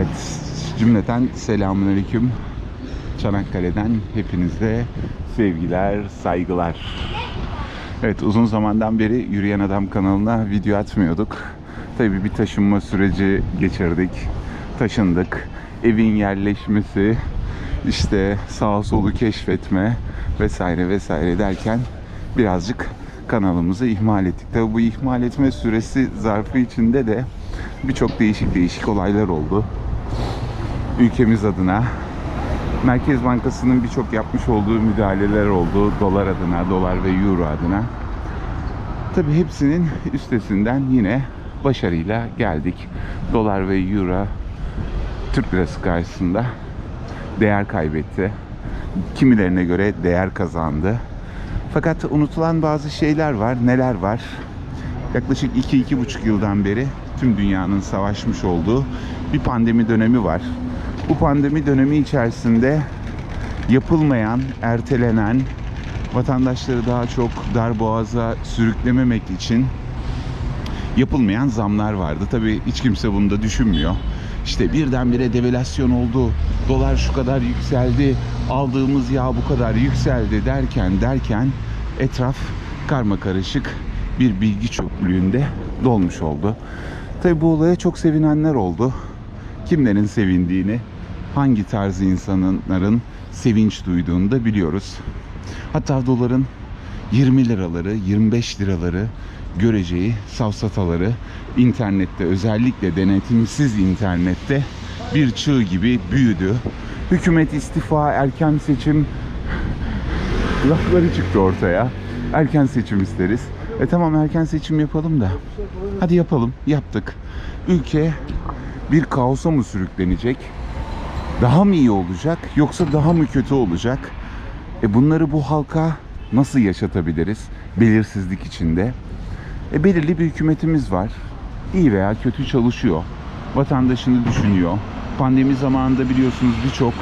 Evet, cümleten selamünaleyküm. Çanakkale'den hepinize sevgiler, saygılar. Evet, uzun zamandan beri Yürüyen Adam kanalına video atmıyorduk. Tabii bir taşınma süreci geçirdik. Taşındık. Evin yerleşmesi, işte sağ solu keşfetme vesaire vesaire derken birazcık kanalımızı ihmal ettik. Tabii bu ihmal etme süresi zarfı içinde de birçok değişik değişik olaylar oldu. Ülkemiz adına Merkez Bankası'nın birçok yapmış olduğu müdahaleler oldu. Dolar adına, dolar ve euro adına. Tabii hepsinin üstesinden yine başarıyla geldik. Dolar ve euro Türk lirası karşısında değer kaybetti. Kimilerine göre değer kazandı. Fakat unutulan bazı şeyler var. Neler var? Yaklaşık 2-2,5 yıldan beri tüm dünyanın savaşmış olduğu bir pandemi dönemi var. Bu pandemi dönemi içerisinde yapılmayan, ertelenen, vatandaşları daha çok darboğaza sürüklememek için yapılmayan zamlar vardı. Tabii hiç kimse bunu da düşünmüyor. İşte birdenbire devalüasyon oldu, dolar şu kadar yükseldi, aldığımız yağ bu kadar yükseldi derken derken etraf karma karışık bir bilgi çöplüğünde dolmuş oldu. Tabii bu olaya çok sevinenler oldu. Kimlerin sevindiğini, hangi tarz insanların sevinç duyduğunu da biliyoruz. Hatta doların 20 liraları, 25 liraları göreceği safsataları internette özellikle denetimsiz internette bir çığ gibi büyüdü. Hükümet istifa, erken seçim lafları çıktı ortaya. Erken seçim isteriz. E tamam erken seçim yapalım da. Hadi yapalım. Yaptık. Ülke bir kaosa mı sürüklenecek? Daha mı iyi olacak yoksa daha mı kötü olacak? E bunları bu halka nasıl yaşatabiliriz? Belirsizlik içinde. E belirli bir hükümetimiz var. İyi veya kötü çalışıyor. Vatandaşını düşünüyor. Pandemi zamanında biliyorsunuz birçok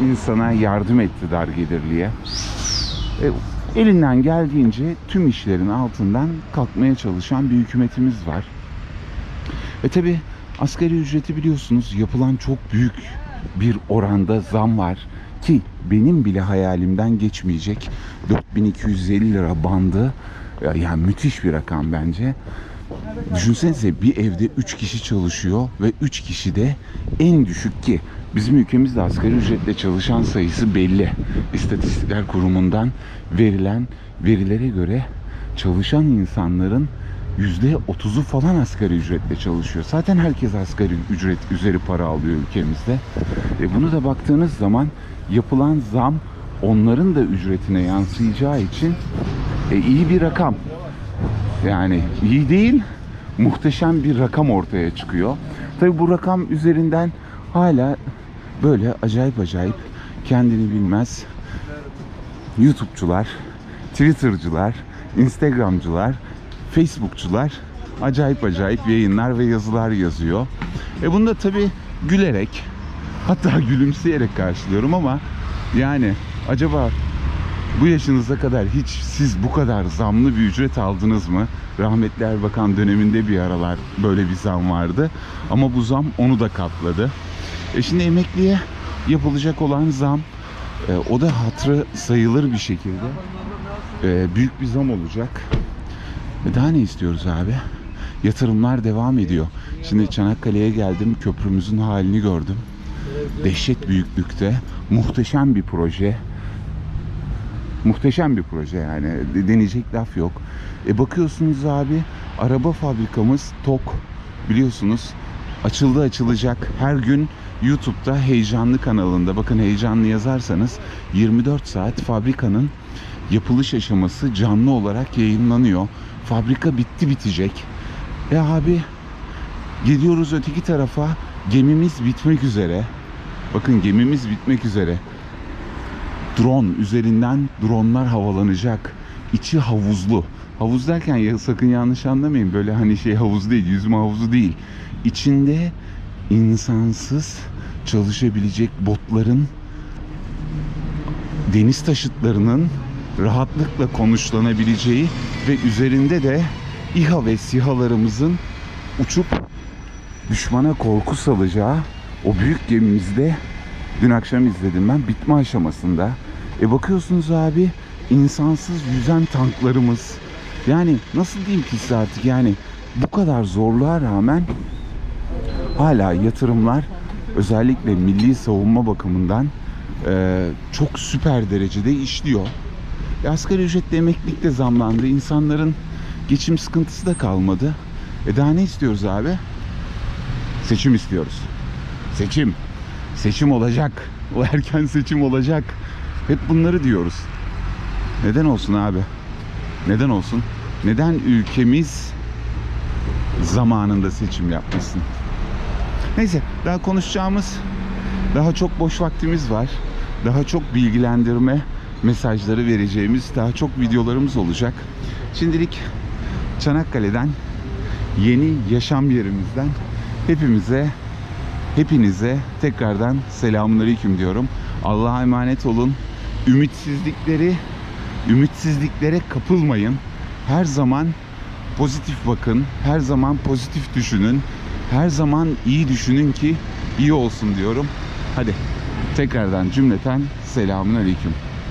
insana yardım etti dar gelirliye. E, elinden geldiğince tüm işlerin altından kalkmaya çalışan bir hükümetimiz var. E tabi asgari ücreti biliyorsunuz yapılan çok büyük bir oranda zam var ki benim bile hayalimden geçmeyecek 4250 lira bandı ya- yani müthiş bir rakam bence. Düşünsenize bir evde 3 kişi çalışıyor ve 3 kişi de en düşük ki bizim ülkemizde asgari ücretle çalışan sayısı belli. İstatistikler Kurumu'ndan verilen verilere göre çalışan insanların yüzde otuzu falan asgari ücretle çalışıyor. Zaten herkes asgari ücret üzeri para alıyor ülkemizde. E bunu da baktığınız zaman yapılan zam onların da ücretine yansıyacağı için e, iyi bir rakam. Yani iyi değil, muhteşem bir rakam ortaya çıkıyor. Tabi bu rakam üzerinden hala böyle acayip acayip kendini bilmez YouTube'cular, Twitter'cılar, Instagram'cılar, Facebook'cular acayip acayip yayınlar ve yazılar yazıyor. E bunu da tabi gülerek hatta gülümseyerek karşılıyorum ama yani acaba bu yaşınıza kadar hiç siz bu kadar zamlı bir ücret aldınız mı? Rahmetli Erbakan döneminde bir aralar böyle bir zam vardı. Ama bu zam onu da katladı. E şimdi emekliye yapılacak olan zam e, o da hatırı sayılır bir şekilde e, büyük bir zam olacak. E daha ne istiyoruz abi? Yatırımlar devam ediyor. Şimdi Çanakkale'ye geldim. Köprümüzün halini gördüm. Dehşet büyüklükte. Muhteşem bir proje. Muhteşem bir proje yani. De- Deneyecek laf yok. E bakıyorsunuz abi araba fabrikamız TOK biliyorsunuz açıldı açılacak. Her gün YouTube'da heyecanlı kanalında bakın heyecanlı yazarsanız 24 saat fabrikanın yapılış aşaması canlı olarak yayınlanıyor. Fabrika bitti bitecek. E abi geliyoruz öteki tarafa gemimiz bitmek üzere. Bakın gemimiz bitmek üzere drone üzerinden dronlar havalanacak. İçi havuzlu. Havuz derken ya sakın yanlış anlamayın. Böyle hani şey havuz değil, yüzme havuzu değil. İçinde insansız çalışabilecek botların deniz taşıtlarının rahatlıkla konuşlanabileceği ve üzerinde de İHA ve SİHA'larımızın uçup düşmana korku salacağı O büyük gemimizde dün akşam izledim ben bitme aşamasında. E bakıyorsunuz abi insansız yüzen tanklarımız. Yani nasıl diyeyim ki size artık yani bu kadar zorluğa rağmen hala yatırımlar özellikle milli savunma bakımından e, çok süper derecede işliyor. E, asgari ücretle emeklilik de zamlandı. İnsanların geçim sıkıntısı da kalmadı. E daha ne istiyoruz abi? Seçim istiyoruz. Seçim. Seçim olacak. O erken seçim olacak. Hep bunları diyoruz. Neden olsun abi? Neden olsun? Neden ülkemiz zamanında seçim yapmasın? Neyse daha konuşacağımız daha çok boş vaktimiz var. Daha çok bilgilendirme mesajları vereceğimiz daha çok videolarımız olacak. Şimdilik Çanakkale'den yeni yaşam yerimizden hepimize hepinize tekrardan selamünaleyküm diyorum. Allah'a emanet olun. Ümitsizlikleri ümitsizliklere kapılmayın. Her zaman pozitif bakın. Her zaman pozitif düşünün. Her zaman iyi düşünün ki iyi olsun diyorum. Hadi tekrardan cümleten selamünaleyküm.